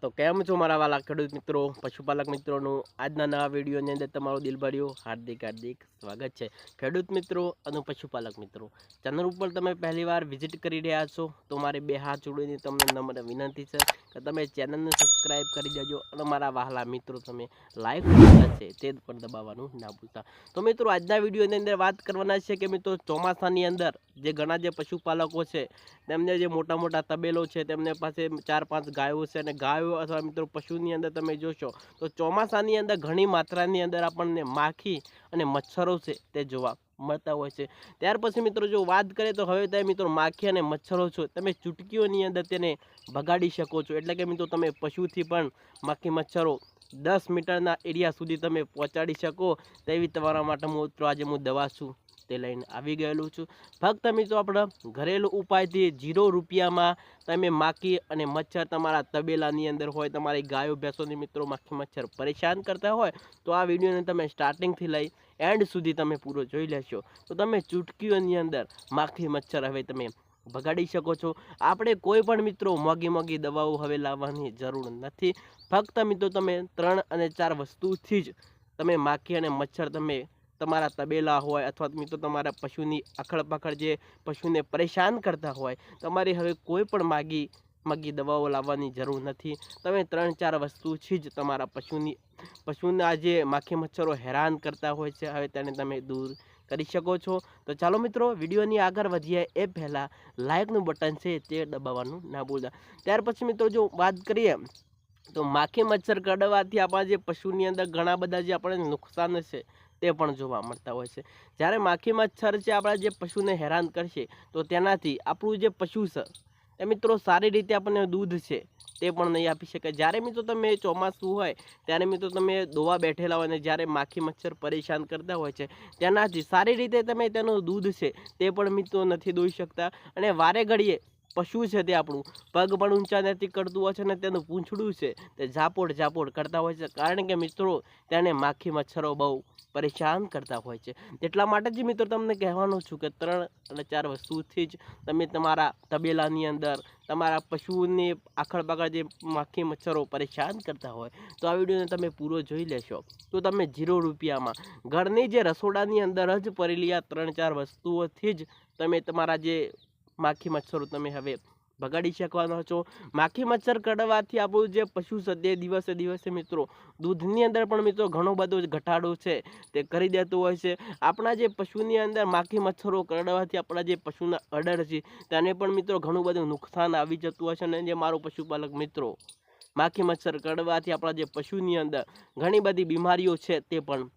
તો કેમ છો મારા વાલા ખેડૂત મિત્રો, પશુપાલક મિત્રોનું? આજના નવા વિડીયોની અંદર તમારું દિલભર્યું હાર્દિક હાર્દિક સ્વાગત છે. ખેડૂત મિત્રો અને પશુપાલક મિત્રો, ચેનલ ઉપર તમે પહેલીવાર વિઝિટ કરી રહ્યા છો તો મારી બે હાથ જોડીને તમને નમ્ર વિનંતી છે કે તમે ચેનલને સબસ્ક્રાઈબ કરી દેજો અને મારા વહાલા મિત્રો તમે લાઈક છે, તે પણ દબાવવાનું ના ભૂલતા. તો મિત્રો, આજના વિડીયોની અંદર વાત કરવાના છે કે મિત્રો, ચોમાસાની અંદર જે ઘણા જે પશુપાલકો છે, તેમને જે મોટા મોટા તબેલો છે, તેમને પાસે ચાર પાંચ ગાયો છે અને ગાયો અથવા મિત્રો પશુની અંદર તમે જોશો, તો ચોમાસાની અંદર ઘણી માત્રાની અંદર આપણને માખી અને મચ્છરો છે તે જોવા મળતા હોય છે. ત્યાર પછી મિત્રો જો વાત કરીએ તો હવે તમે મિત્રો માખી અને મચ્છરો છો, તમે ચૂટકીઓની અંદર તેને ભગાડી શકો છો. એટલે કે મિત્રો તમે પશુથી પણ માખી મચ્છરો દસ મીટરના એરિયા સુધી તમે પહોંચાડી શકો, તેવી તમારા માટે હું મિત્રો આજે હું દવા છું. તે લઈને આવી ગયેલું છું. ફક્ત મિત્રો, આપણા ઘરેલું ઉપાયથી જીરો રૂપિયામાં તમે માખી અને મચ્છર તમારા તબેલાની અંદર હોય, તમારી ગાયો ભેંસોની મિત્રો માખી મચ્છર પરેશાન કરતા હોય, તો આ વિડીયોને તમે સ્ટાર્ટિંગથી લઈ એન્ડ સુધી તમે પૂરો જોઈ લેશો. તો તમે ચૂટકીઓની અંદર માખી મચ્છર હવે તમે ભગાડી શકો છો. આપણે કોઈ પણ મિત્રો મોંઘી મોંઘી દવાઓ હવે લાવવાની જરૂર નથી. ફક્ત મિત્રો, તમે ત્રણ અને ચાર વસ્તુથી જ તમે માખી અને મચ્છર તમે તમારા તબેલા હોય અથવા મિત્રો તમારા પશુની અખડ પખડ જે પશુને પરેશાન કરતા હોય, તમારે હવે કોઈ પણ માગી માગી દવાઓ લાવવાની જરૂર નથી. તમે ત્રણ ચાર વસ્તુથી જ તમારા પશુની, પશુના જે માખી મચ્છરો હેરાન કરતા હોય છે, હવે તેને તમે દૂર કરી શકો છો. તો ચાલો મિત્રો, વિડીયોની આગળ વધીએ એ પહેલાં લાઇકનું બટન છે તે દબાવવાનું ના ભૂલતા. ત્યાર પછી મિત્રો જો વાત કરીએ, તો માખી મચ્છર કરડવાથી આપણા જે પશુની અંદર ઘણા બધા જે આપણે નુકસાન છે તે પણ જોવા મળતા હોય છે. જ્યારે માખી મચ્છર છે, આપણા જે પશુને હેરાન કરશે, તો તેનાથી આપણું જે પશુ છે એ મિત્રો સારી રીતે આપણને દૂધ છે, તે પણ નહીં આપી શકે જ્યારે મિત્રો તમે ચોમાસું હોય, ત્યારે મિત્રો તમે દોવા બેઠેલા હોય અને જ્યારે માખી મચ્છર પરેશાન કરતા હોય છે, તેનાથી સારી રીતે તમે તેનું દૂધ છે, તે પણ મિત્રો નથી દોઈ શકતા. અને વારે ઘડીએ પશુ છે તે આપણું. પગ પણ ઊંચા નથી કરતું હોય છે અને તેનું પૂંછડું છે તે ઝાપોડ ઝાપોડ કરતા હોય છે. કારણ કે મિત્રો, તેને માખી મચ્છરો બહુ પરેશાન કરતા હોય છે. એટલા માટે જ મિત્રો તમને કહેવાનું છું કે ત્રણ અને ચાર વસ્તુથી જ તમે તમારા તબેલાની અંદર, તમારા પશુઓને આખળ પાખળ જે માખી મચ્છરો પરેશાન કરતા હોય, તો આ વિડીયોને તમે પૂરો જોઈ લેશો. તો તમે ઝીરો રૂપિયામાં ઘરની જે રસોડાની અંદર જ પડેલી આ ત્રણ ચાર વસ્તુઓથી જ તમે તમારા જે માખી મચ્છરો તમે હવે ભગાડી શકવાનો છો. માખી મચ્છર કરડવાથી આપણું જે પશુ છે તે દિવસે દિવસે મિત્રો, દૂધની અંદર પણ મિત્રો ઘણો બધો ઘટાડો છે. તે કરી દેતું હોય છે. આપણા જે પશુની અંદર માખી મચ્છરો કરડવાથી આપણા જે પશુના અડર છે, તેને પણ મિત્રો ઘણું બધું નુકસાન આવી જતું હોય છે. અને જે મારો પશુપાલક મિત્રો, માખી મચ્છર કરડવાથી આપણા જે પશુની અંદર ઘણી બધી બીમારીઓ છે તે પણ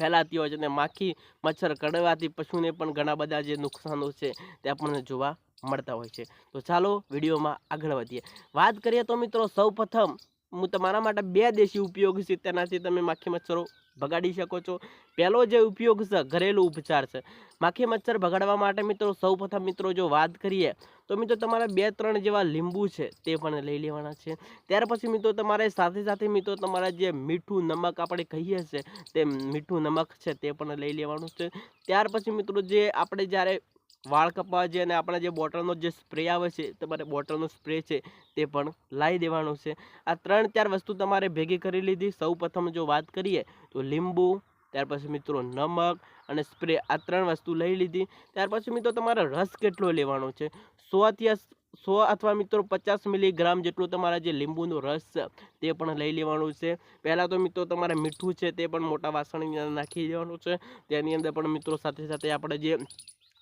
ફેલાતી હોય છે અને માખી, મચ્છર કરડવાથી પશુને પણ ઘણા બધા જે નુકસાનો છે તે આપણને જોવા મળતા હોય છે. તો ચાલો વિડીયોમાં આગળ વધીએ. વાત કરીએ તો મિત્રો સૌ પ્રથમ હું તમારા માટે બે દેશી ઉપયોગ છે, તેનાથી તમે માખી મચ્છરો ભગાડી શકો છો. પહેલો જે ઉપયોગ છે, ઘરેલું ઉપચાર છે. માખી મચ્છર ભગાડવા માટે મિત્રો સૌપ્રથમ મિત્રો જો વાત કરીએ, તો મિત્રો તમારે બે ત્રણ જેવા લીંબુ છે, તે પણ લઈ લેવાના છે. ત્યાર પછી મિત્રો તમારે સાથે સાથે મિત્રો તમારા જે મીઠું નમક આપણે કહીએ છીએ તે મીઠું નમક છે, તે પણ લઈ લેવાનું છે. ત્યાર પછી મિત્રો જે આપણે જ્યારે વાળ કપાવા જે અને આપણા જે બોટલનો જે સ્પ્રે આવે છે, તમારે બોટલનો સ્પ્રે છે, તે પણ લાવી દેવાનો છે. આ ત્રણ ચાર વસ્તુ તમારે ભેગી કરી લીધી. સૌ પ્રથમ જો વાત કરીએ તો લીંબુ, ત્યાર પછી મિત્રો નમક અને સ્પ્રે, આ ત્રણ વસ્તુ લઈ લીધી. ત્યાર પછી મિત્રો તમારે રસ કેટલો લેવાનો છે? સોથી સો અથવા મિત્રો પચાસ મિલીગ્રામ જેટલું તમારા જે લીંબુનો રસ છે, તે પણ લઈ લેવાનું છે. પહેલાં તો મિત્રો તમારે મીઠું છે, તે પણ મોટા વાસણની અંદર નાખી દેવાનું છે. તેની અંદર પણ મિત્રો સાથે સાથે આપણે જે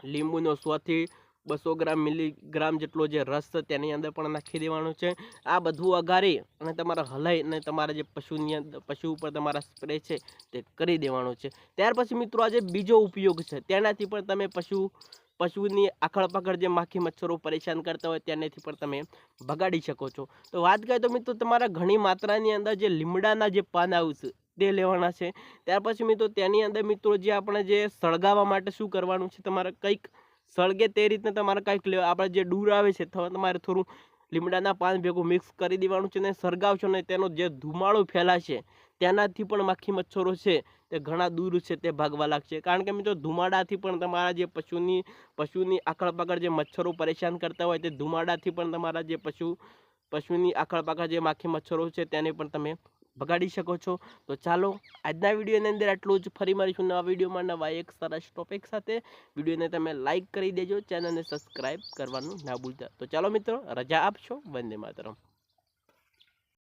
લીંબુનો સોથી બસો ગ્રામ મિલીગ્રામ જેટલો જે રસ તેની અંદર પણ નાખી દેવાનો છે. આ બધું અગારી અને તમારા હલાઈ અને તમારા જે પશુની પશુ ઉપર તમારા સ્પ્રે છે તે કરી દેવાનો છે. ત્યાર પછી મિત્રો આ જે બીજો ઉપયોગ છે. તેનાથી પણ તમે પશુ, પશુની આખડ પકડ જે માખી મચ્છરો પરેશાન કરતા હોય તેનાથી પણ તમે ભગાડી શકો છો. તો વાત કરીએ તો મિત્રો તમારા ઘણી માત્રાની અંદર જે લીમડાના જે પાન આવશે તે લેવાના છે. ત્યાર પછી મિત્રો તેની અંદર મિત્રો જે આપણે જે સળગાવવા માટે શું કરવાનું છે, તમારે કંઈક સળગે તે રીતના તમારે કંઈક લેવા આપણે જે ડૂર આવે છે તમારે થોડું લીમડાના પાન ભેગું મિક્સ કરી દેવાનું છે ને સળગાવશો ને તેનો જે ધુમાડો ફેલાશે તેનાથી પણ માખી મચ્છરો છે તે ઘણા દૂર છે તે ભાગવા લાગશે. કારણ કે મિત્રો ધુમાડાથી પણ તમારા જે પશુની પશુની આકળ પાકળ જે મચ્છરો પરેશાન કરતા હોય તે ધુમાડાથી પણ તમારા જે પશુ, પશુની આખળ પાખળ જે માખી મચ્છરો છે તેને પણ તમે ભગાડી શકો છો. તો ચાલો, આજના વિડીયોની અંદર આટલું જ. ફરી મારીશું નવા વિડીયોમાં નવા એક સરસ ટોપિક સાથે. વિડીયોને તમે લાઇક કરી દેજો, ચેનલને સબસ્ક્રાઈબ કરવાનું ના ભૂલતા. તો ચાલો મિત્રો, રજા આપશો. વંદે માતરમ.